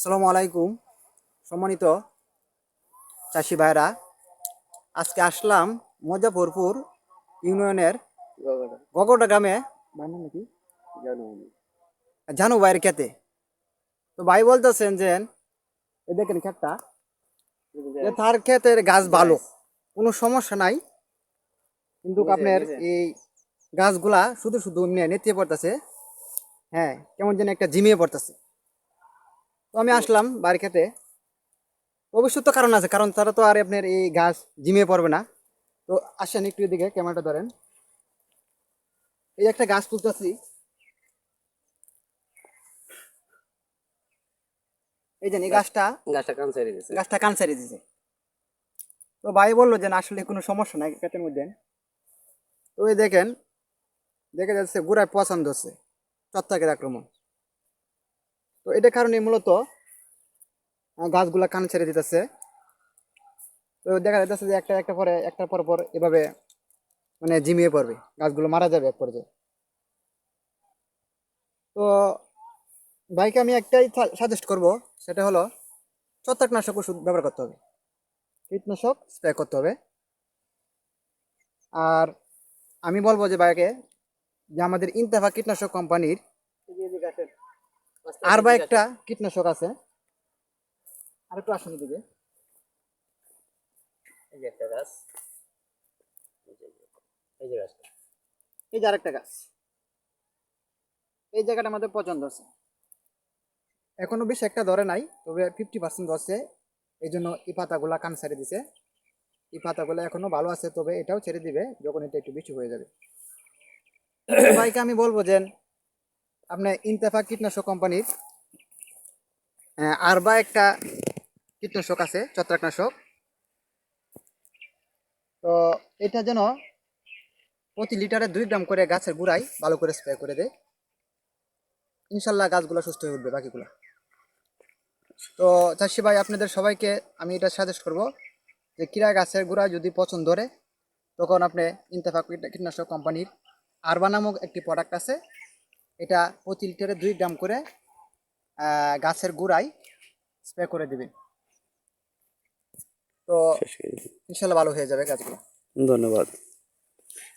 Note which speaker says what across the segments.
Speaker 1: আসসালামু আলাইকুম সম্মানিত চাষি ভাইরা আজকে আসলাম মজাফরপুর ইউনিয়নের গগটা গ্রামে। জানু ভাইয়ের খেতে। তো ভাই বলতেছেন যে এ দেখেন ক্ষেতটা যে তার ক্ষেতের গাছ ভালো কোনো সমস্যা নাই। কিন্তু আপনার এই গাছগুলা শুধু শুধু এমনি নেতিয়ে পড়তেছে। হ্যাঁ কেমন যেন একটা জিমিয়ে পড়তেছে। তো আমি আসলাম বাড়ি খেতে। অবশ্যই তো কারণ আছে কারণ তারা তো আর আপনার এই গাছ জিমিয়ে পড়বে না। তো আসেন একটু এদিকে ক্যামেরাটা ধরেন। এই একটা গাছ তুলতেছি। এই এই গাছটা
Speaker 2: গাছটা কান ছেড়ে দিয়েছে
Speaker 1: গাছটা কানসারি দিছে। তো ভাই বলল যে না আসলে কোনো সমস্যা নাই পেটের মধ্যে। তো ওই দেখেন দেখে যাচ্ছে গুড়ায় পছন্দ হচ্ছে ছত্রাকের আক্রমণ। তো এটা কারণে মূলত গাছগুলা কান ছেড়ে দিতেছে। তো দেখা যাচ্ছে যে একটা একটা পরে, একটার পর পর এভাবে মানে জিমিয়ে পড়বে, গাছগুলো মারা যাবে এক পর্যায়ে। তো ভাইকে আমি একটাই সাজেস্ট করব, সেটা হলো ছত্রাকনাশক ওষুধ ব্যবহার করতে হবে। কীটনাশক স্প্রে করতে হবে। আর আমি বলব যে ভাইকে যে আমাদের ইন্তেফা কীটনাশক কোম্পানির আর বা একটা কীটনাশক আছে। আর একটু আসুন দিকে
Speaker 2: এই যে একটা গাছ। এই যে- গাছটা।
Speaker 1: এই যে আরেকটা গাছ। এই জায়গাটা আমাদের পছন্দ আছে এখনও বেশ একটা ধরে নাই তবে ফিফটি পার্সেন্ট ধরছে। এই জন্য এই পাতাগুলা কান ছেড়ে দিছে। এই পাতাগুলো এখনও ভালো আছে তবে এটাও ছেড়ে দিবে যখন এটা একটু বেশি হয়ে যাবে। তো ভাইকে আমি বলব যে আপনি ইনতেফা কীটনাশক কোম্পানির আর বা একটা কীটনাশক আছে, ছত্রাকনাশক। তো এটা যেন প্রতি লিটারে দুই গ্রাম করে গাছের গুঁড়াই ভালো করে স্প্রে করে দেয়। ইনশাল্লাহ গাছগুলো সুস্থ হয়ে উঠবে বাকিগুলো। তো চাষি ভাই, আপনাদের সবাইকে আমি এটা সাজেস্ট করব যে কিরা গাছের গুঁড়া যদি পছন্দ ধরে, তখন আপনি ইন্তেফা কীটনাশক কোম্পানির আরবা নামক একটি প্রোডাক্ট আছে এটা প্রতি লিটারে দুই গ্রাম করে গাছের গুঁড়াই স্প্রে করে দিবেন। তো। ইনশাল্লাহ ভালো হয়ে যাবে গাছগুলো।
Speaker 2: ধন্যবাদ।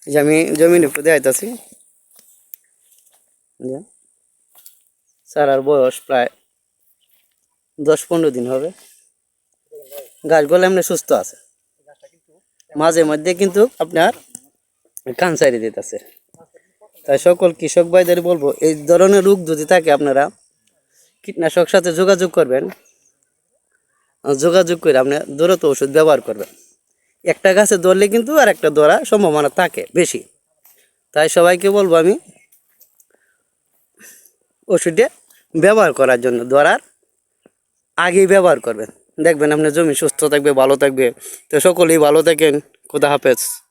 Speaker 2: এই যে আমি জমিন একটু দেখাইতেছি যে। চারার বয়স প্রায় দশ পনেরো দিন হবে। গাছগুলো এমনি সুস্থ আছে। মাঝে মধ্যে কিন্তু আপনার কান কানসারি দিতেছে। তাই সকল কৃষক ভাইদের বলব, এই ধরনের রোগ যদি থাকে আপনারা, কীটনাশক সাথে যোগাযোগ করবেন। যোগাযোগ করে আপনি দ্রুত ওষুধ ব্যবহার করবেন। একটা গাছে ধরলে কিন্তু আর একটা ধরা সম্ভাবনা থাকে বেশি। তাই সবাইকে বলব আমি, ওষুধে ব্যবহার করার জন্য ধরার আগেই ব্যবহার করবেন। দেখবেন আপনার জমি সুস্থ থাকবে, ভালো থাকবে। তো সকলেই ভালো থাকেন। খুদা হাফেজ।